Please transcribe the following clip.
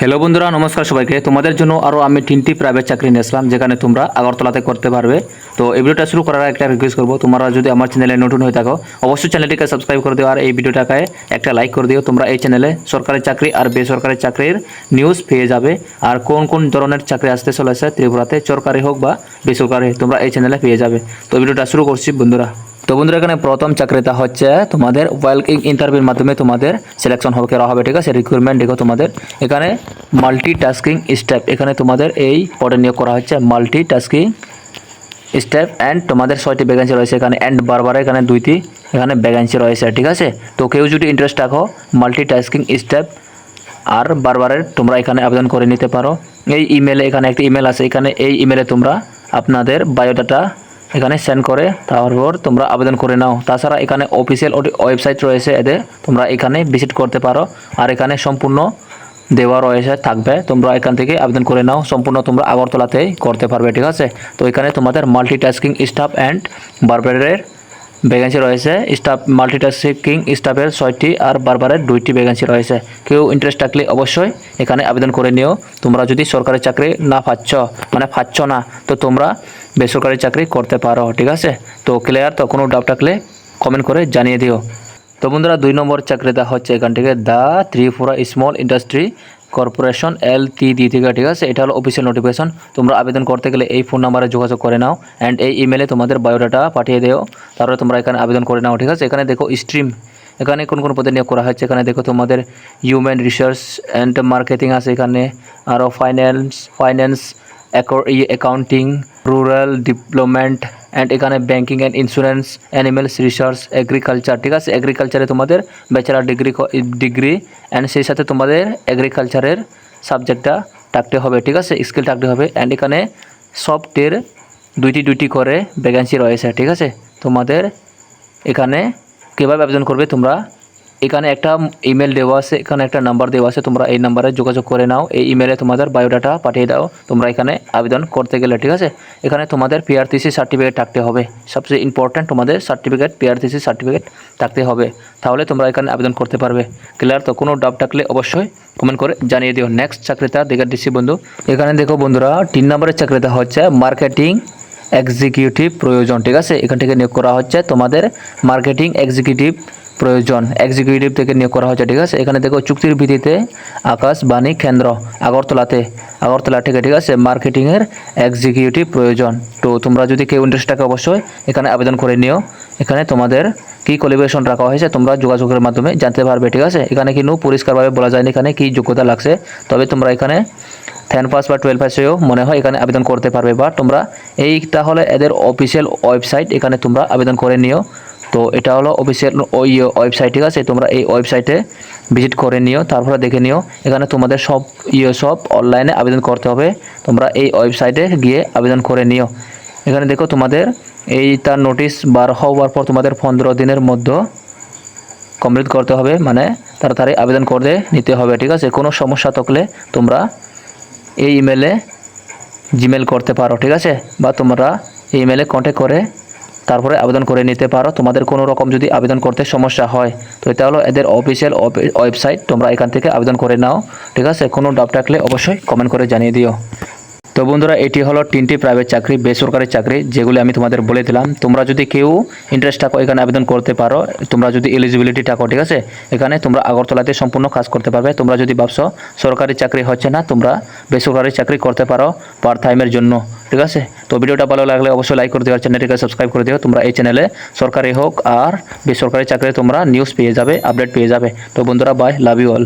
Hello বন্ধুরা, নমস্কার সবাইকে। তোমাদের জন্য আরও আমি তিনটি প্রাইভেট চাকরি নিয়ে আসলাম, যেখানে তোমরা আগরতলাতে করতে পারবে। তো এই ভিডিওটা শুরু করার একটা রিকোয়েস্ট করব, তোমরা যদি আমার চ্যানেলে নতুন হয়ে থাকো, অবশ্যই চ্যানেলটিকে সাবস্ক্রাইব করে দিও, আর এই ভিডিওটাকে একটা লাইক করে দিও। তোমরা এই চ্যানেলে সরকারি চাকরি আর বেসরকারি চাকরির নিউজ পেয়ে যাবে। আর কোন কোন ধরনের চাকরি আসতে চলেছে, ত্রিপুরাতে সরকারি হোক বা বেসরকারি তোমরা এই চ্যানেলে পেয়ে যাবে। তো ভিডিওটা শুরু করছি বন্ধুরা। তো বন্ধুরা, এখানে প্রথম চাকরিটা হচ্ছে তোমাদের ওয়েলকিং ইন্টারভিউর মাধ্যমে তোমাদের সিলেকশন হবে, করা হবে, ঠিক আছে? রিক্রুটমেন্ট দেখো তোমাদের। এখানে মাল্টি টাস্কিং স্টেপ এখানে তোমাদের এই পদে নিয়োগ করা হচ্ছে মাল্টি টাস্কিং স্টেপ অ্যান্ড তোমাদের ছয়টি ভ্যাকেন্সি রয়েছে এখানে অ্যান্ড বারবার এখানে দুইটি, এখানে ভ্যাকেন্সি রয়েছে, ঠিক আছে? তো কেউ যদি ইন্টারেস্ট রাখো মাল্টি টাস্কিং স্টেপ আর বারবারের তোমরা এখানে আবেদন করে নিতে পারো। এই ইমেলে এখানে একটি ইমেল আছে, এখানে এই ইমেলে তোমরা আপনাদের বায়োডাটা এখানে সেন্ড করে, তারপর তোমরা আবেদন করে নাও। তাছাড়া এখানে অফিসিয়াল ওয়েবসাইট রয়েছে এদের তোমরা এখানে ভিজিট করতে পারো। আর এখানে সম্পূর্ণ দেওয়া রয়েছে, থাকবে। তোমরা এখান থেকে আবেদন করে নাও। সম্পূর্ণ তোমরা আগরতলাতেই করতে পারবে, ঠিক আছে? তো এখানে তোমাদের মাল্টিটাস্কিং স্টাফ অ্যান্ড বারবারের ভ্যাকেন্সি রয়েছে। স্টাফ মাল্টিটাস্কিং স্টাফের ছয়টি আর বারবারের দুইটি ভ্যাকেন্সি রয়েছে। কেউ ইন্টারেস্ট থাকলে অবশ্যই এখানে আবেদন করে নিও। তোমরা যদি সরকারি চাকরি না পাচ্ছ মানে পাচ্ছ না, তো তোমরা বেসরকারি চাকরি করতে পারো, ঠিক আছে? তো ক্লিয়ার তো কোনো ডাউট থাকলে কমেন্ট করে জানিয়ে দিও। তো বন্ধুরা, দুই নম্বর চাকরিটা হচ্ছে এখান থেকে the Tripura small industry corporation L T D থেকে, ঠিক আছে? এটা হলো অফিসিয়াল নোটিফিকেশন তোমরা আবেদন করতে গেলে এই ফোন নাম্বারে যোগাযোগ করে নাও অ্যান্ড এই ইমেলে তোমাদের বায়োডাটা পাঠিয়ে দেও। তারপরে তোমরা এখানে আবেদন করে নাও, ঠিক আছে? এখানে দেখো স্ট্রিম এখানে কোন কোন পদে নিয়োগ করা হচ্ছে এখানে দেখো তোমাদের হিউম্যান রিসার্চ অ্যান্ড মার্কেটিং আছে এখানে। আরও finance finance accounting rural development and এখানে banking and insurance animals research agriculture ঠিক আছে? এগ্রিকালচারে তোমাদের ব্যাচেলার ডিগ্রি ডিগ্রি অ্যান্ড সেই সাথে তোমাদের এগ্রিকালচারের সাবজেক্টটা থাকতে হবে, ঠিক আছে? স্কিল থাকতে হবে অ্যান্ড এখানে সফটের দুইটি দুইটি করে ভ্যাকেন্সি রয়েছে, ঠিক আছে? তোমাদের এখানে কীভাবে আবেদন করবে তোমরা এখানে একটা ইমেল দেওয়া আছে, এখানে একটা নাম্বার দেওয়া আছে, তোমরা এই নাম্বারে যোগাযোগ করে নাও, এই ইমেলে তোমাদের বায়োডাটা পাঠিয়ে দাও, তোমরা এখানে আবেদন করতে গেলে, ঠিক আছে? এখানে তোমাদের পিআরটিসি সার্টিফিকেট থাকতে হবে, সবচেয়ে ইম্পর্ট্যান্ট তোমাদের সার্টিফিকেট পিআরটিসি সার্টিফিকেট থাকতে হবে, তাহলে তোমরা এখানে আবেদন করতে পারবে ক্লিয়ার তো কোনো ডাউট থাকলে অবশ্যই কমেন্ট করে জানিয়ে দিও। নেক্সট চাকরিটা দেখে দিচ্ছি বন্ধু, এখানে দেখো বন্ধুরা, তিন নম্বরের চাকরিটা হচ্ছে মার্কেটিং এক্সিকিউটিভ প্রয়োজন, ঠিক আছে? এখান থেকে নিয়োগ করা হচ্ছে তোমাদের মার্কেটিং এক্সিকিউটিভ প্রয়োজন। এক্সিকিউটিভ থেকে নিয়োগ করা হয়েছে, ঠিক আছে? এখানে দেখো, চুক্তির ভিত্তিতে আকাশবাণী কেন্দ্র, আগরতলাতে, আগরতলা থেকে, ঠিক আছে? মার্কেটিংয়ের এক্সিকিউটিভ প্রয়োজন। তো তোমরা যদি কেউ ইন্টারেস্ট থাকে, অবশ্যই এখানে আবেদন করে নিও। এখানে তোমাদের কী কোয়ালিফিকেশন রাখা হয়েছে, তোমরা যোগাযোগের মাধ্যমে জানতে পারবে, ঠিক আছে? এখানে কিন্তু পরিষ্কারভাবে বলা যায়নি এখানে কী যোগ্যতা লাগছে। তবে তোমরা এখানে টেন পাস বা টুয়েলভ পাসেও মনে হয় এখানে আবেদন করতে পারবে, বা তোমরা এইটা হলে এদের অফিসিয়াল ওয়েবসাইট এখানে তোমরা আবেদন করে নিও। তো এটা হলো অফিসিয়াল ওই ওয়েবসাইট ঠিক আছে? তোমরা এই ওয়েবসাইটে ভিজিট করে নিও, তারপরে দেখে নিও, এখানে তোমাদের সব ইয়ে সব অনলাইনে আবেদন করতে হবে। তোমরা এই ওয়েবসাইটে গিয়ে আবেদন করে নিও। এখানে দেখো তোমাদের, এই তার নোটিশ বার হওয়ার পর তোমাদের পনেরো দিনের মধ্যে কমপ্লিট করতে হবে মানে তাড়াতাড়ি আবেদন করে নিতে হবে, ঠিক আছে? কোনো সমস্যা থাকলে তোমরা এই ইমেলে জিমেল করতে পারো, ঠিক আছে? বা তোমরা এই ইমেলে কন্ট্যাক্ট করে তারপরে আবেদন করে নিতে পারো। তোমাদের কোনো রকম যদি আবেদন করতে সমস্যা হয়, তো এটা হলো এদের অফিসিয়াল ওয়েবসাইট তোমরা এখান থেকে আবেদন করে নাও, ঠিক আছে? কোনো ডাউট থাকলে অবশ্যই কমেন্ট করে জানিয়ে দিও। তো বন্ধুরা, এটি হলো তিনটি প্রাইভেট চাকরি, বেসরকারি চাকরি, যেগুলি আমি তোমাদের বলে দিলাম। তোমরা যদি কেউ ইন্টারেস্ট থাকো এখানে আবেদন করতে পারো, তোমরা যদি এলিজিবিলিটি থাকো, ঠিক আছে? এখানে তোমরা আগরতলাতে সম্পূর্ণ কাজ করতে পারবে। তোমরা যদি ভাবছ সরকারি চাকরি হচ্ছে না, তোমরা বেসরকারি চাকরি করতে পারো পার্ট টাইমের জন্য। ঠিক আছে তো ভিডিওটা ভালো লাগলে অবশ্যই লাইক করে দিও আর চ্যানেলটিকে সাবস্ক্রাইব করে দিও তোমরা এই চ্যানেলে সরকারি হোক আর বেসরকারি চাকরি তোমরা নিউজ পেয়ে যাবে আপডেট পেয়ে যাবে তো বন্ধুরা বাই লাভ ইউ অল